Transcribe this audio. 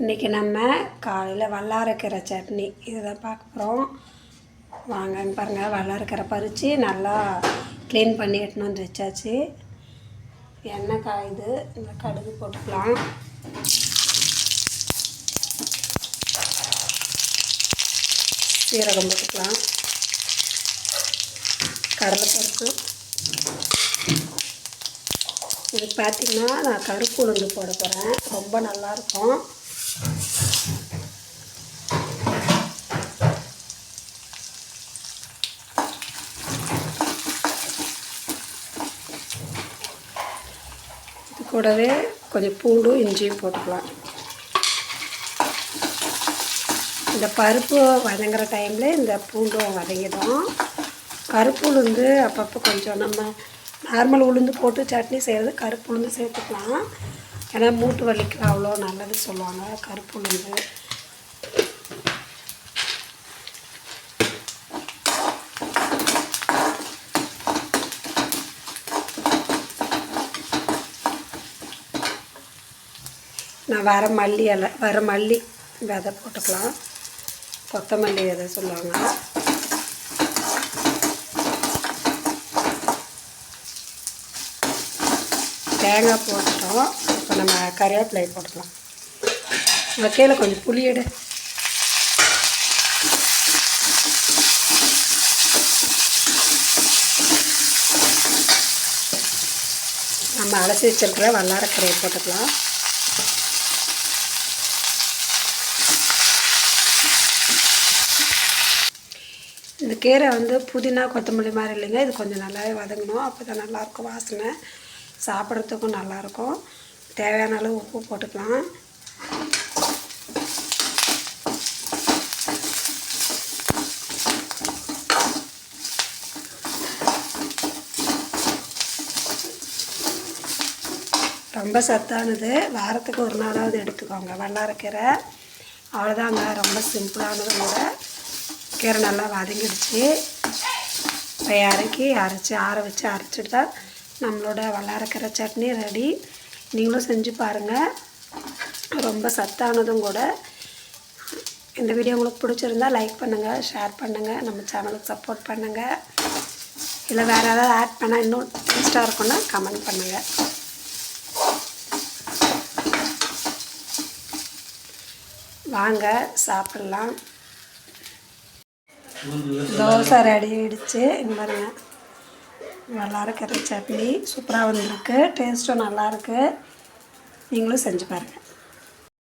இன்றைக்கி நம்ம காலையில் வல்லாரக்கீரை சட்னி. இதுதான் பார்க்க போகிறோம் வாங்கன்னு பாருங்கள் வல்லாரக்கீரை பறித்து நல்லா க்ளீன் பண்ணி எடுத்துன்னு வந்து வச்சாச்சு. எண்ணெய் காயுது இந்த கடுகு போட்டுக்கலாம். சீரகம் போட்டுக்கலாம். கடலைப்பருப்பு. இது பார்த்திங்கன்னா நான் கருப்பு உளுந்து போட போகிறேன் ரொம்ப நல்லாயிருக்கும் கூடவே கொஞ்சம் பூண்டும் இஞ்சியும் போட்டுக்கலாம். இந்த பருப்பு வதங்குற டைமில் இந்த பூண்டும் வதங்கிடும். கருப்பு உளுந்து அப்பப்போ கொஞ்சம் நம்ம நார்மல் உளுந்து போட்டு சட்னி செய்கிறது கருப்பு உளுந்து சேர்த்துக்கலாம். ஏன்னா மூட்டு வலிக்கு அவ்வளோ நல்லது சொல்லுவாங்க கருப்பு உளுந்து. நான் வர மல்லி இலை வர மல்லி விதை போட்டுக்கலாம். கொத்தமல்லி விதை சொல்லுவாங்க. தேங்காய் போட்டுட்டோம். இப்போ நம்ம கறிவேப்பிலையை போட்டுக்கலாம். வைக்கையில் கொஞ்சம் புளியடு நம்ம அலசி வச்சிருக்கிற வல்லாரக்கரையை போட்டுக்கலாம். இந்த கீரை வந்து புதினா கொத்தமல்லி மாதிரி இல்லைங்க. இது கொஞ்சம் நல்லாவே வதங்கணும். அப்போ தான் நல்லாயிருக்கும் வாசனை. சாப்பிட்றதுக்கும் நல்லாயிருக்கும். தேவையான அளவு உப்பு போட்டுக்கலாம். ரொம்ப சத்தானது. வாரத்துக்கு ஒரு நாளாவது எடுத்துக்கோங்க. வல்லாரக்கீரை அவ்வளோதாங்க ரொம்ப சிம்பிளானது கூட. கீரை நல்லா வதங்கிடுச்சு. இப்போ இறக்கி அரைச்சி ஆற வச்சு அரைச்சிட்டா நம்மளோட வல்லாரக்கீரை சட்னி ரெடி நீங்களும் செஞ்சு பாருங்கள் ரொம்ப சத்தானதும் கூட. இந்த வீடியோ உங்களுக்கு பிடிச்சிருந்தா லைக் பண்ணுங்கள் ஷேர் பண்ணுங்கள் நம்ம சேனலுக்கு சப்போர்ட் பண்ணுங்கள் இல்லை வேறு ஏதாவது ஆட் பண்ணால் இன்னும் டேஸ்ட்டாக இருக்குன்னா கமெண்ட் பண்ணுங்கள் வாங்க சாப்பிட்லாம். தோசை ரெடி ஆகிடுச்சு இங்கே பாருங்கள் நல்லாயிருக்கு இருக்கிற சட்னி. சூப்பராக வந்திருக்கு. டேஸ்ட்டும் நல்லாயிருக்கு நீங்களும் செஞ்சு பாருங்கள்